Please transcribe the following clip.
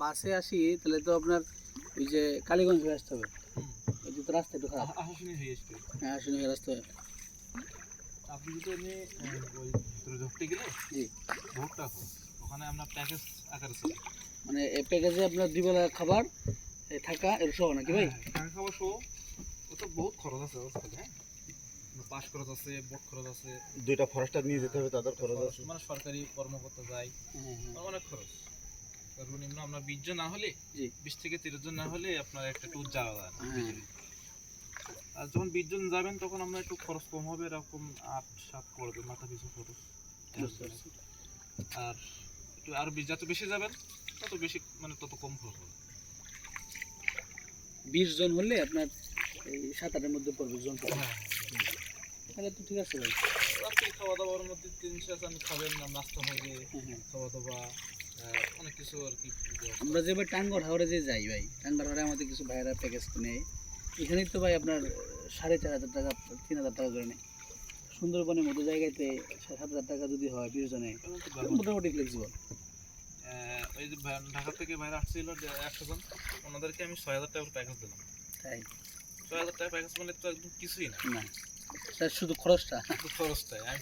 বাসে আসি তাহলে তো আপনার ওই যে কালীগঞ্জ হয়ে আসতে হবে। ওই যে তো রাস্তা একটু খারাপ। হয়ে আসবে। হ্যাঁ আসলে হয়ে আসতে হবে। আপনি যদি এমনি ঢুকতে গেলে জি। ভোটটা ওখানে আপনার প্যাকেজ আকারে ছিল মানে এই প্যাকেজে আপনার দুই বেলা খাবার থাকা এর সহ নাকি ভাই? হ্যাঁ, টাকা খাওয়া সহ ও তো বহুত খরচ আছে ওখানে হ্যাঁ? পাস খরচ আছে বোট খরচ আছে। দুইটা ফরেস্টার নিয়ে যেতে হবে তাদের খরচ আছে। মানে সরকারি কর্মকর্তা যায় হ্যাঁ হ্যাঁ। অনেক খরচ। সর্বনিম্ন আপনার বিশ জন না হলে বিশ থেকে তিরিশ জন না হলে আপনার একটা ট্যুর যাওয়া যায়। হ্যাঁ। আর যখন বিশ জন যাবেন তখন আপনার একটু খরচ কম হবে এরকম আট সাত পড়বে মাথা পিছু খরচ। আর একটু আরও যত বেশি যাবেন তত বেশি মানে তত কম খরচ হবে। বিশ জন হলে আপনার এই সাত আটের মধ্যে পড়বে জন। হ্যাঁ। তাহলে তো ঠিক আছে ভাই। রাত্রে খাওয়া দাওয়ার মধ্যে তিনশো আসান খাবেন না নাস্তা হবে হ্যাঁ। খাওয়া দাওয়া। অনেক কিছু আর কি আমরা যে ভাই টাঙ্গর হাওড়ে যে যাই ভাই টাঙ্গর হাওড়ে আমাদের কিছু ভাইরা প্যাকেজ নেয় এখানেই তো ভাই আপনার সাড়ে চার হাজার টাকা তিন হাজার টাকা করে নেয়। সুন্দরবনের মতো জায়গাতে সাত হাজার টাকা যদি হয় বিশ জনে। মোটামুটি ফ্লেক্সিবল ওই যে ঢাকা থেকে বাইরে আসছিল একশো জন ওনাদেরকে আমি ছয় হাজার টাকার প্যাকেজ দিলাম। তাই? ছয় হাজার টাকা প্যাকেজ মানে তো একদম কিছুই না। না শুধু খরচটা। খরচটাই। আমি